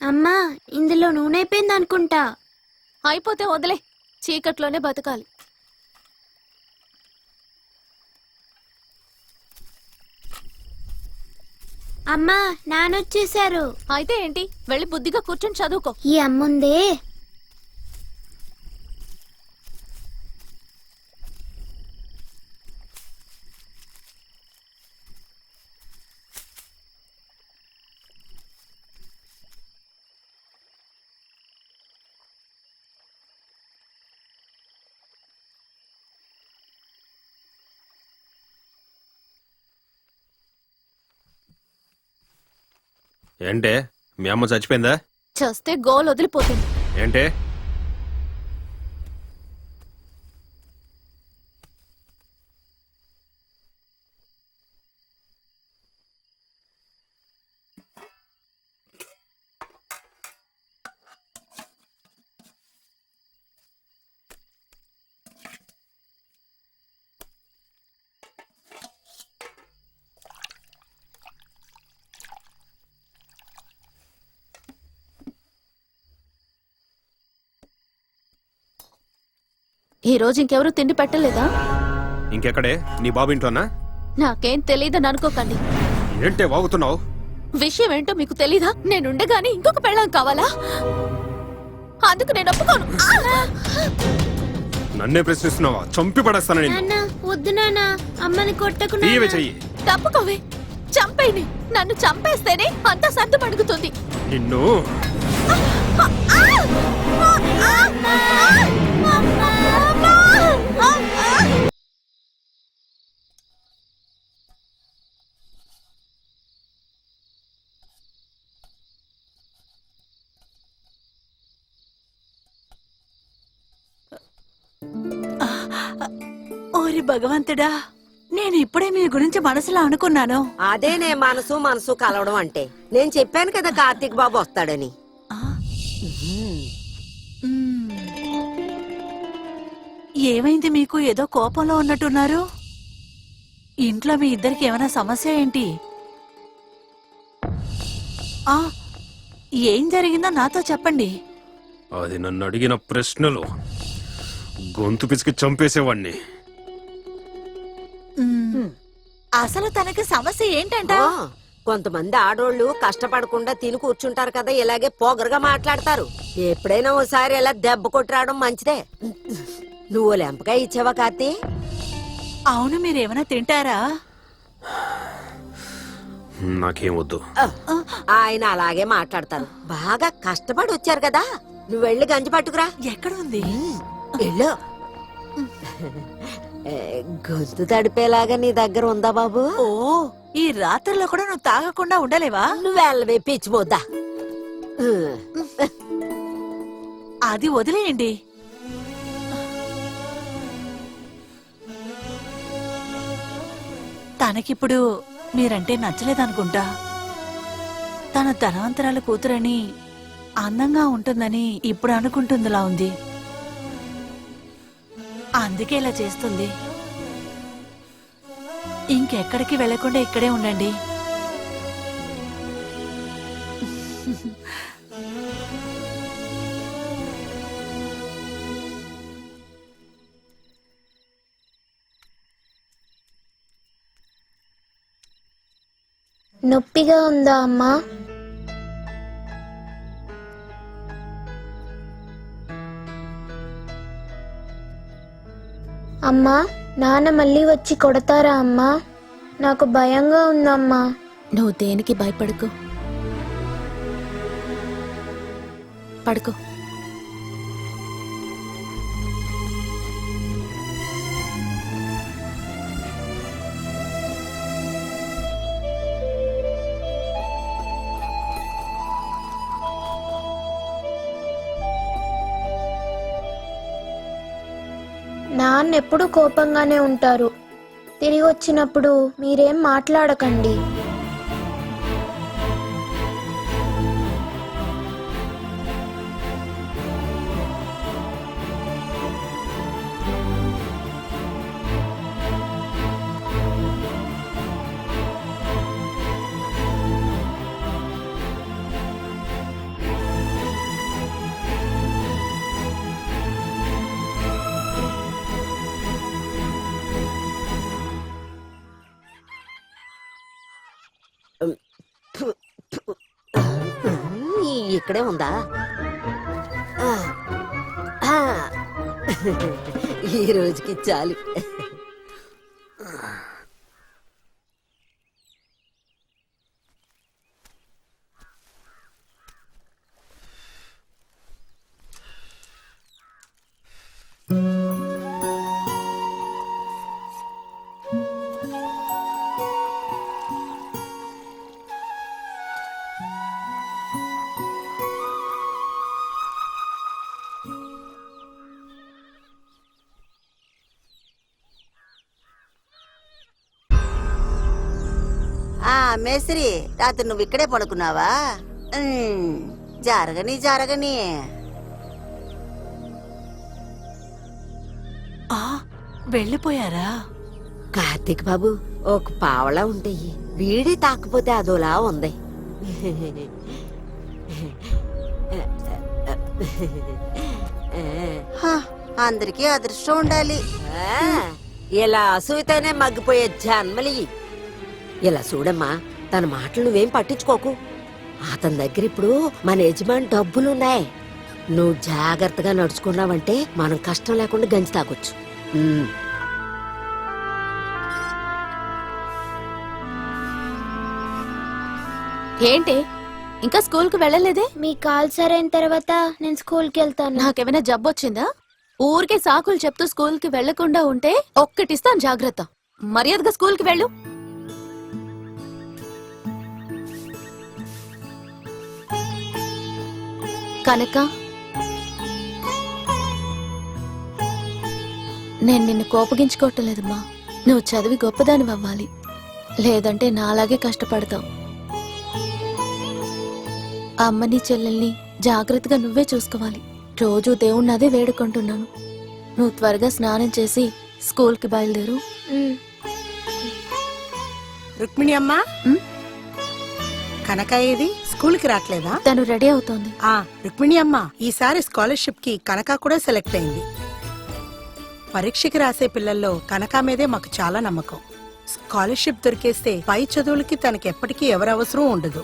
అమ్మా ఇందులో నూనె అయిపోయింది అనుకుంటా అయిపోతే వదిలే చీకట్లోనే బతకాలి. అమ్మా నానొచ్చేశారు అయితే ఏంటి వెళ్ళి బుద్ధిగా కూర్చొని చదువుకో. ఈ అమ్ముందే. ఏంటే మీ అమ్మ చచ్చిపోయిందా? చస్తే గోల్ వదిలిపోతుంది. ఏంటే? ఈ రోజు ఇంకెవరు తిండి పెట్టలేదా? ఇంకెక్కడే? నీ బాబు ఇంట్లోనా? నాకేం తెలియదని అనుకోకండి. ఏంటే వాగుతున్నావు? విషయం ఏంటో మీకు తెలీదా? నేనుండగానే ఇంకొక పెళ్ళాం కావాలా? అందుకు నేను ఒప్పుకోను! నన్నే ప్రశ్నిస్తున్నావా? చంపి పడేస్తాను నేను నాన్న వద్దు నాన్న. అమ్మని కొట్టకు. చెయ్యి. తప్పుకోవే. చంపేని నన్ను చంపేస్తేనే అంత సర్దు పడుకుతుంది నిన్ను. ఓరి భగవంతుడా నేను ఇప్పుడే మీ గురించి మనసులో అనుకున్నాను. అదే నే మనసు మనసు కలవడం అంటే. నేను చెప్పాను కదా కార్తీక్ బాబు వస్తాడని. ఏమైంది మీకు? ఏదో కోపంలో ఉన్నట్టున్నారు? ఇంట్లో మీ ఇద్దరికి ఏమైనా సమస్య ఏంటి? ఆ ఏం జరిగిందో నాతో చెప్పండి. అది నన్ను అడిగిన ప్రశ్నలు. గొంతు పిసికి చంపేసేవాణ్ణి. మ్మ్. అసలు తనకి సమస్య ఏంటంట? ఆ, కొంతమంది ఆడోళ్ళు కష్టపడకుండా తిని కూర్చుంటారు కదా ఇలాగే పొగరుగా మాట్లాడతారు. ఎప్పుడైనా ఓసారి ఇలా దెబ్బ కొట్టి రావడం మంచిదే. నువ్వు లెంపకాయ ఇచ్చావా కార్తీ? అవును మీరేమైనా తింటారా? నాకేం వద్దు. ఆ, ఆయన అలాగే మాట్లాడతారు. బాగా కష్టపడి వచ్చారు కదా. నువ్వు వెళ్ళి గంజి పట్టుకురా. ఎక్కడుంది? వెళ్ళు ఏ, గొంతు తడిపేలాగా నీ దగ్గర ఉందా బాబు? ఓ ఈ రాత్రిలో కూడా నువ్వు తాగకుండా ఉండలేవా? నువ్వు వెళ్ళవే పిచ్చిపోద్దా అది వదిలేయండి. తనకిప్పుడు మీరంటే నచ్చలేదనుకుంటా. తన ధనవంతరాల కూతురని అందంగా ఉంటుందని ఇప్పుడు అనుకుంటుందిలా ఉంది. అందుకే ఇలా చేస్తుంది. ఇంకెక్కడికి వెళ్ళకుండా ఇక్కడే ఉండండి. నొప్పిగా ఉందా అమ్మా? అమ్మా నాన్న మళ్ళీ వచ్చి కొడతారా అమ్మా? నాకు భయంగా ఉందమ్మా. నువ్వు దేనికి భయపడుకో. పడుకో. నాన్న ఎప్పుడూ కోపంగానే ఉంటారు. తిరిగి వచ్చినప్పుడు మీరేం మాట్లాడకండి. ఇక్కడే ఉందా? ఈ రోజుకి చాలు. ఆ మేస్త్రి రాత్రి నువ్వు ఇక్కడే పడుకున్నావా? జరగని జరగని. ఆ వెళ్ళిపోయారా? కార్తీక్ బాబు ఒక పావలా ఉంటాయి. వీడి తాకపోతే అదోలా ఉంది. అందరికీ అదృష్టం ఉండాలి. ఇలా అసూయతోనే మగ్గిపోయే జన్మలి ఇలా చూడమ్మా తన మాటలు నువ్వేం పట్టించుకోకు. అతని దగ్గర ఇప్పుడు మన యజమాని డబ్బులున్నాయి. నువ్వు జాగ్రత్తగా నడుచుకున్నావంటే మనం కష్టం లేకుండా గంజి తాగొచ్చు. ఏంటి? ఇంకా స్కూల్కు వెళ్ళలేదే? మీ కాల్ సరైన తర్వాత నేను స్కూల్కి వెళ్తాను. నాకేమైనా జబ్బు వచ్చిందా? ఊరికే సాకులు చెప్తూ స్కూల్కి వెళ్ళకుండా ఉంటే ఒక్కటిస్తాను జాగ్రత్త. మర్యాదగా స్కూల్కి వెళ్ళు. కనుక నేను నిన్ను కోపగించుకోవట్లేదమ్మా. నువ్వు చదివి గొప్పదాని అవ్వాలి. లేదంటే నాలాగే కష్టపడతావు. అమ్మని చెల్లెల్ని జాగ్రత్తగా నువ్వే చూసుకోవాలి. రోజు దేవుణ్ణి అదే వేడుకుంటున్నాను. నువ్వు త్వరగా స్నానం చేసి స్కూల్కి బయలుదేరు. రుక్మిణి అమ్మా? కనక ఏది స్కూల్కి రావట్లేదా తను రెడీ అవుతోంది. ఆ రుక్మిణి అమ్మా ఈసారి స్కాలర్షిప్కి కనక కూడా సెలెక్ట్ అయింది. పరీక్షకి రాసే పిల్లల్లో కనక మీదే మాకు చాలా నమ్మకం. స్కాలర్షిప్ దొరికేస్తే పై చదువులకి తనకి ఎప్పటికీ ఎవరు అవసరం ఉండదు.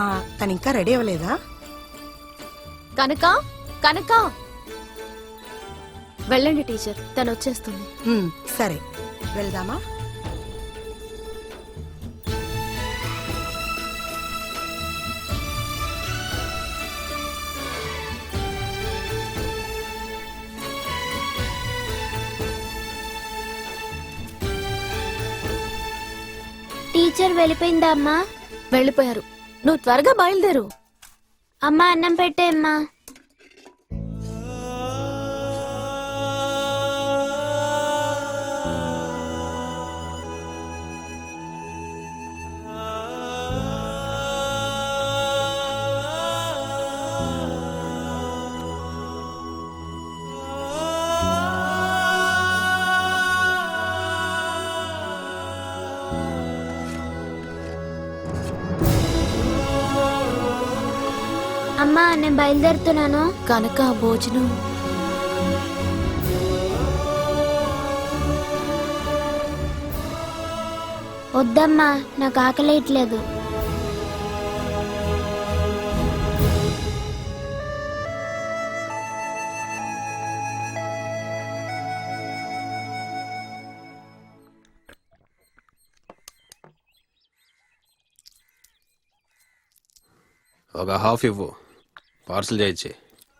ఆ తను ఇంకా రెడీ అవ్వలేదా? కనక కనక! వెళ్ళండి టీచర్ తను వచ్చేస్తుంది. సరే. వెళ్దామా? టీచర్ వెళ్ళిపోయిందా అమ్మా? వెళ్ళిపోయారు. నువ్వు త్వరగా బయలుదేరు. అమ్మా అన్నం పెట్టే అమ్మా నేను బయలుదేరుతున్నాను. కనక భోజనం. వద్దమ్మా నాకు ఆకలేయట్లేదు. ఒక హాఫ్ ఇవ్వు. పార్సల్ చేయించి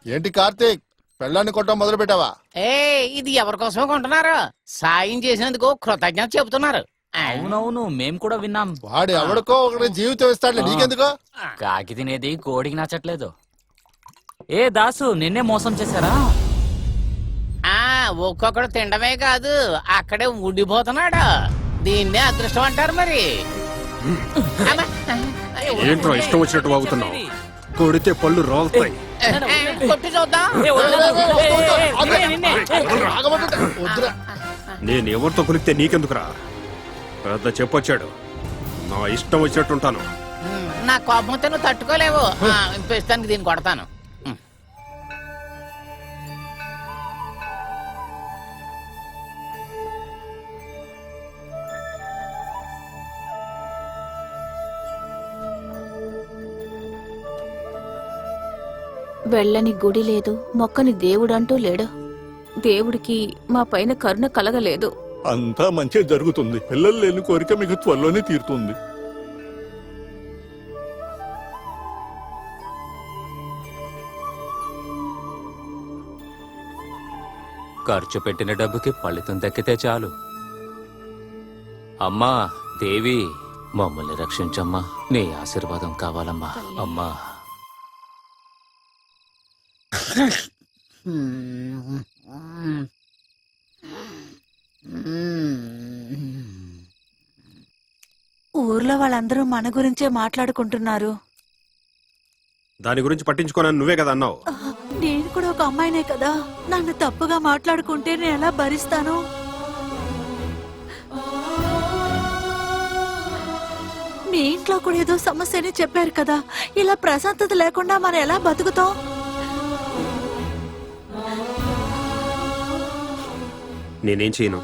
ఏంటి కార్తీక్? పెళ్ళాన్ని కొట్టడం మొదలు పెట్టావా ఏ ఇది ఎవరి కోసమో కొంటున్నారు? సాయం చేసినందుకు కృతజ్ఞత చెబుతున్నారు. అవునవును మేం కూడా విన్నాం. వాడు ఎవడికో ఒకటి జీవితం ఇస్తాడులే నీకెందుకు? కాకి తినేది కోడికి నచ్చట్లేదు. ఏ దాసు నిన్నే మోసం చేశారా? ఆ ఒక్కొక్కడు తినడమే కాదు అక్కడే ఉండిపోతున్నాడు. దీన్నే అదృష్టం అంటారు మరి. అమ్మా. ఏంట్రా ఇష్టం వచ్చినట్టు వాగుతున్నావు? కొడితే పళ్ళు రాలుతాయి కొట్టి చూద్దాం నేను ఎవరితో కొనిస్తే నీకెందుకురా పెద్ద చెప్పొచ్చాడు నా ఇష్టం వచ్చినట్టుంటాను నా కోపంతో నువ్వు తట్టుకోలేవు ప్రస్తుతానికి దీన్ని కొడతాను వెళ్ళని గుడి లేదు మొక్కని దేవుడంటూ లేడు. దేవుడికి మా పైన కరుణ కలగలేదు. అంతా మంచి జరుగుతుంది. పిల్లలు లేని కోరిక మీకు త్వరలోనే తీరుతుంది. ఖర్చు పెట్టిన డబ్బుకి ఫలితం దక్కితే చాలు. అమ్మా దేవి మమ్మల్ని రక్షించమ్మా. నీ ఆశీర్వాదం కావాలమ్మా. అమ్మా. ఊర్లో వాళ్ళందరూ మన గురించే మాట్లాడుకుంటున్నారు. దాని గురించి పట్టించుకోనని నువ్వే కదా అన్నావు. నేను కూడా ఒక అమ్మాయినే కదా. నన్ను తప్పుగా మాట్లాడుకుంటే నేను ఎలా భరిస్తాను? మీ ఇంట్లో కూడా ఏదో సమస్యని చెప్పారు కదా. ఇలా ప్రశాంతత లేకుండా మనం ఎలా బతుకుతాం? నేనేం చేయను.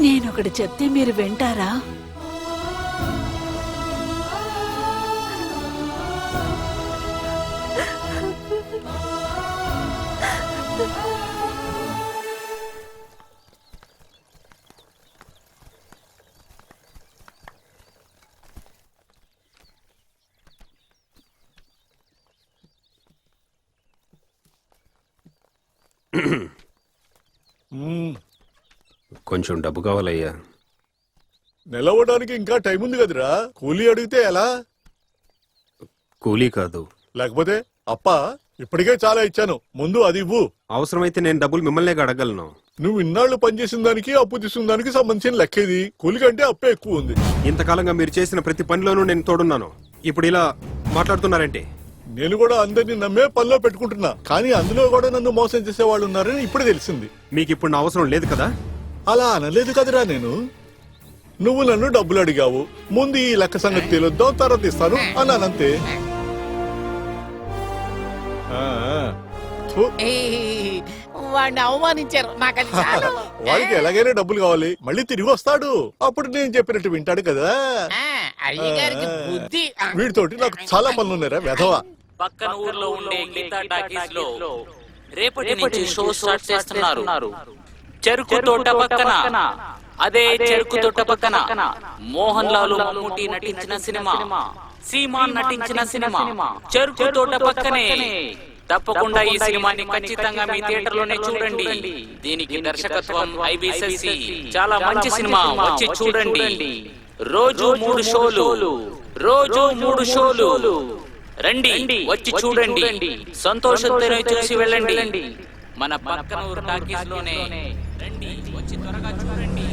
నేనొకటి చెప్తే మీరు వింటారా? కొంచెం డబ్బు కావాలయ్యా. నిలవడానికి ఇంకా టైం ఉంది కదరా? కూలీ అడిగితే ఎలా? కూలీ కాదు. లేకపోతే అప్ప ఇప్పటికే చాలా ఇచ్చాను. ముందు అది ఇవ్వు. అవసరమైతే నేను డబ్బులు మిమ్మల్నే అడగలను. నువ్వు ఇన్నాళ్ళు పనిచేసిన దానికి అప్పు తీసుకున్న దానికి సంబంధించిన లెక్క ఇది కూలి కంటే అప్పే ఎక్కువ ఉంది. ఇంతకాలంగా మీరు చేసిన ప్రతి పనిలోనూ నేను తోడున్నాను. ఇప్పుడు ఇలా మాట్లాడుతున్నారంటే? నేను కూడా అందరినీ నమ్మే పనిలో పెట్టుకుంటున్నా. కానీ అందులో కూడా నన్ను మోసం చేసే వాళ్ళు ఉన్నారని ఇప్పుడే తెలిసింది. మీకు ఇప్పుడు నా అవసరం లేదు కదా? అలా అనలేదు కదరా నేను. నువ్వు నన్ను డబ్బులు అడిగావు. ముందు ఈ లెక్క సంగతి తెలియద్దాం తర్వాత ఇస్తాను అన్నానంతే. వాడిని అవమానించారు. నాకు వాడికి ఎలాగైనా డబ్బులు కావాలి. మళ్ళీ తిరిగి వస్తాడు. అప్పుడు నేను చెప్పినట్టు వింటాడు కదా. వీడితోటి నాకు చాలా పనులు ఉన్నారా వెధవా. పక్కన ఊర్లో ఉండే గీతా టాకీస్లో రేపటి నుంచి షో స్టార్ట్ చేస్తున్నారు. చెరుకు తోట పక్కన. అదే చెరుకు తోట పక్కన. మోహన్ లాల్ మమ్ముటి నటించిన సినిమా. సీమాన్ నటించిన సినిమా. చెరుకు తోట పక్కనే. తప్పకుండా ఈ సినిమాని ఖచ్చితంగా మీ థియేటర్లోనే చూడండి. దీనికి దర్శకత్వం ఐబిఎస్సి చాలా మంచి సినిమా. వచ్చి చూడండి. రోజు మూడు షోలు. రోజు మూడు షోలు. రండి. వచ్చి చూడండి. సంతోషంతోనే చూసి వెళ్ళండి. మన పక్కన ఊరు టాకీస్లోనే రండి వచ్చి త్వరగా చూడండి.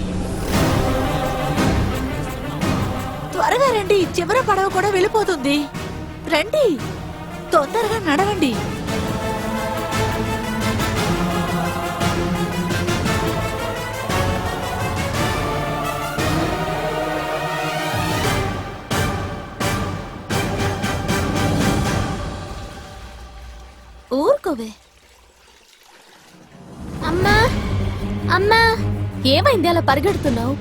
త్వరగా రండి చివర పడవ కూడా వెళ్ళిపోతుంది. రండి తొందరగా నడవండి. ఊరుకోవే. అమ్మా ఏమైంది అలా పరిగెడుతున్నావు?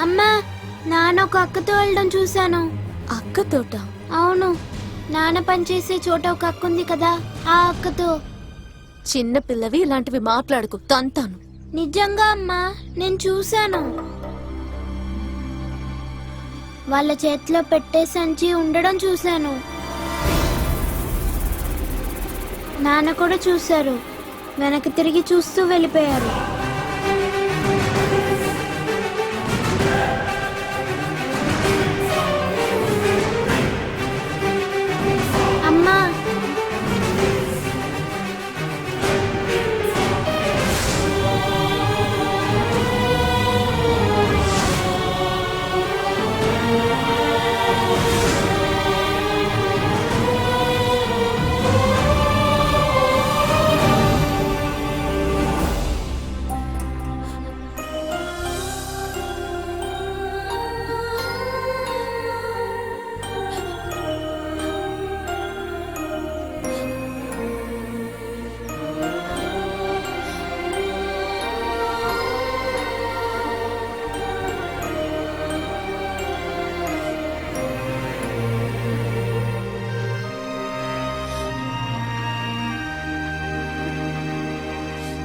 అమ్మా నాన్న ఒక అక్కతో వెళ్ళడం చూశాను. అక్కతోట? అవును నాన్న పనిచేసే చోట ఒక అక్క ఉంది కదా ఆ అక్కతో. చిన్న పిల్లవి ఇలాంటివి మాట్లాడుకు తంతాను. నిజంగా అమ్మా నేను చూశాను. వాళ్ళ చేతిలో పెట్టే సంచి ఉండడం చూశాను. నాన్న కూడా చూశారు. వెనక్కి తిరిగి చూస్తూ వెళ్ళిపోయారు.